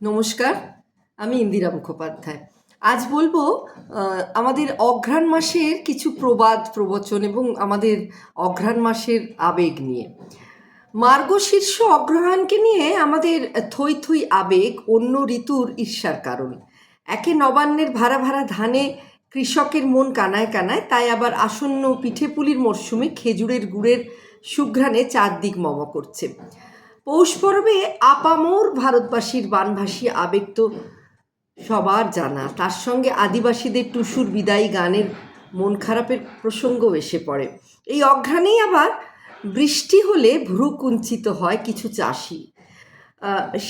নমস্কার, আমি ইন্দিরা মুখোপাধ্যায়। আজ বলব আমাদের অঘ্রাণ মাসের কিছু প্রবাদ, প্রবচন এবং আমাদের অঘ্রাণ মাসের আবেগ নিয়ে। মার্গশীর্ষ অগ্রহায়ণকে নিয়ে আমাদের থই থই আবেগ, অন্য ঋতুর ঈর্ষার কারণ। একে নবান্নের ভাড়া ভাড়া ধানে কৃষকের মন কানায় কানায়, তাই আবার আসন্ন পিঠেপুলির মরশুমে খেজুরের গুড়ের সুঘ্রাণে চারদিক মম করছে। পৌষ পর্বে আপামোর ভারতবাসীর বানভাসী আবেগ তো সবার জানা। তার সঙ্গে আদিবাসীদের টুসুর বিদায়ী গানের মন খারাপের প্রসঙ্গও এসে পড়ে। এই অঘ্রাণেই আবার বৃষ্টি হলে ভ্রু কুঞ্চিত হয় কিছু চাষি।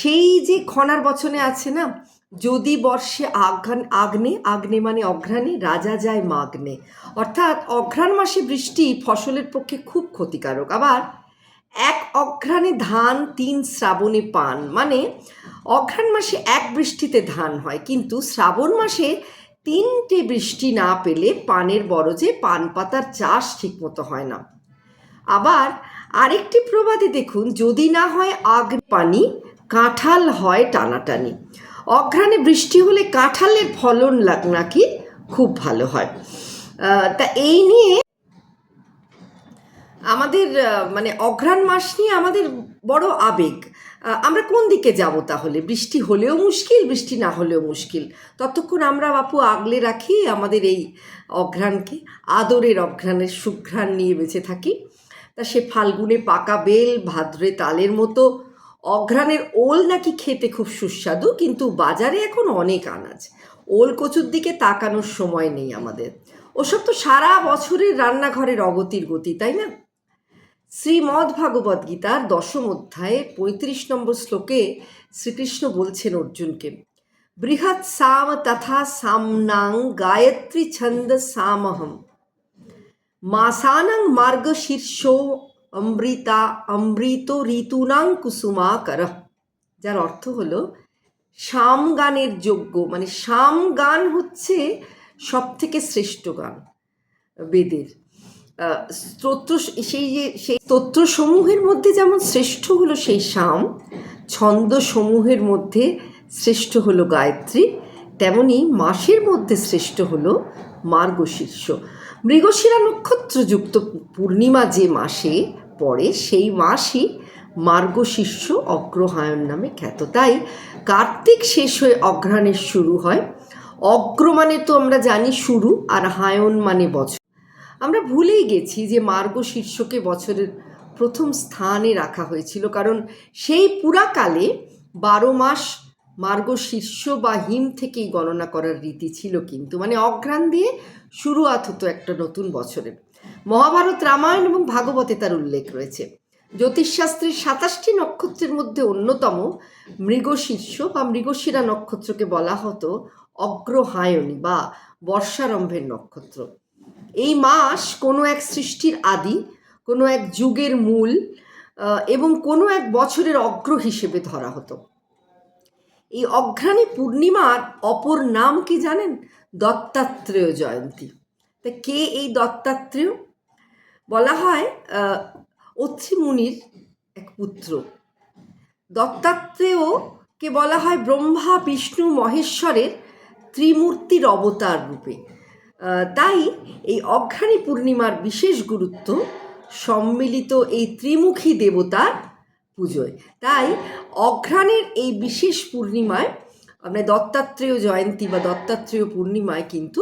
সেই যে খনার বচনে আছে না, যদি বর্ষে আঘ্রাণ, আগ্নে আগ্নে মানে অঘ্রাণে, রাজা যায় মাগ্নে। অর্থাৎ অঘ্রাণ মাসে বৃষ্টি ফসলের পক্ষে খুব ক্ষতিকারক। আবার এক অঘ্রাণে ধান, তিন শ্রাবণে পান। মানে অঘ্রাণ মাসে এক বৃষ্টিতে ধান হয়, কিন্তু শ্রাবণ মাসে তিনটে বৃষ্টি না পেলে পানের বরজে পান পাতার চাষ ঠিকমতো হয় না। আবার আরেকটি প্রবাদে দেখুন, যদি না হয় আগ পানি, কাঁঠাল হয় টানাটানি। অঘ্রাণে বৃষ্টি হলে কাঁঠালের ফলন নাকি খুব ভালো হয়। তা এই নিয়ে আমাদের মানে অঘ্রাণ মাস নিয়ে আমাদের বড় আবেগ। আমরা কোন দিকে যাব তাহলে? বৃষ্টি হলেও মুশকিল, বৃষ্টি না হলেও মুশকিল। ততক্ষণ আমরা বাপু আগলে রাখি আমাদের এই অঘ্রাণকে, আদরের অঘ্রাণের সুঘ্রাণ নিয়ে বেঁচে থাকি। তা সে ফাল্গুনে পাকা বেল, ভাদ্রে তালের মতো অঘ্রাণের ওল নাকি খেতে খুব সুস্বাদু, কিন্তু বাজারে এখন অনেক আনাজ। ওল কচুর দিকে তাকানোর সময় নেই আমাদের। ওসব তো সারা বছরের রান্নাঘরের অগতির গতি, তাই না? শ্রীমদ্ ভাগবত গীতার দশম অধ্যায়ে পঁয়ত্রিশ নম্বর শ্লোকে শ্রীকৃষ্ণ বলছেন অর্জুনকে, বৃহৎ সাম তথা সামনাং গায়ত্রী ছন্দ সামহম, মাসানাং মার্গ শীর্ষ অমৃতা অমৃত ঋতুনাং কুসুমাকর। যার অর্থ হলো শাম গানের যোগ্য মানে শাম গান হচ্ছে সব থেকে শ্রেষ্ঠ গান বেদের। স্তোত্র সেই যে, সেই স্তোত্রসমূহের মধ্যে যেমন শ্রেষ্ঠ হলো সেই শাম, ছন্দসমূহের মধ্যে শ্রেষ্ঠ হলো গায়ত্রী, তেমনি মাসের মধ্যে শ্রেষ্ঠ হলো মার্গশীর্ষ। মৃগশিরা নক্ষত্রযুক্ত পূর্ণিমা যে মাসে পড়ে, সেই মাসই মার্গশীর্ষ অগ্রহায়ণ নামে খ্যাত। তাই কার্তিক শেষ হয়ে অঘ্রাণের শুরু হয়। অগ্র মানে তো আমরা জানি শুরু, আর হায়ন মানে বছর। আমরা ভুলেই গেছি যে মার্গ শীর্ষকে বছরের প্রথম স্থানে রাখা হয়েছিল। কারণ সেই পুরাকালে বারো মাস মার্গ শীর্ষ বা হিম থেকেই গণনা করার রীতি ছিল কিন্তু মানে অঘ্রাণ দিয়ে শুরুয়াত হতো একটা নতুন বছরের। মহাভারত রামায়ণ এবং ভাগবতে তার উল্লেখ রয়েছে। জ্যোতিষশাস্ত্রের সাতাশটি নক্ষত্রের মধ্যে অন্যতম মৃগশীর্ষ বা মৃগশিরা নক্ষত্রকে বলা হতো অগ্রহায়ণী বা বর্ষারম্ভের নক্ষত্র। এই মাস কোনো এক সৃষ্টির আদি কোনো এক যুগের মূল এবং কোনো এক বছরের অগ্র হিসেবে ধরা হতো। এই অঘ্রাণী পূর্ণিমার অপর নাম কি জানেন? দত্তাত্রেয় জয়ন্তী। তা কে এই দত্তাত্রেয়? বলা হয় আহ, অত্রি মুনির এক পুত্র। দত্তাত্রেয়কে বলা হয় ব্রহ্মা বিষ্ণু মহেশ্বরের ত্রিমূর্তির অবতার রূপে। তাই এই অঘ্রাণী পূর্ণিমার বিশেষ গুরুত্ব সম্মিলিত এই ত্রিমুখী দেবতার পুজোয়। তাই অঘ্রাণের এই বিশেষ পূর্ণিমায় আমরা দত্তাত্রেয় জয়ন্তী বা দত্তাত্রেয় পূর্ণিমায় কিন্তু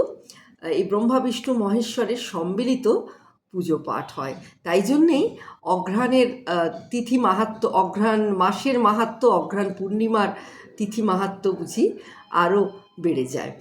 এই ব্রহ্মা, বিষ্ণু, মহেশ্বরের সম্মিলিত পুজো পাঠ হয়। তাই জন্যেই অঘ্রাণের তিথি মাহাত্ম, অঘ্রাণ মাসের মাহাত্ম, অঘ্রাণ পূর্ণিমার তিথি মাহাত্ম বুঝি আরও বেড়ে যায়।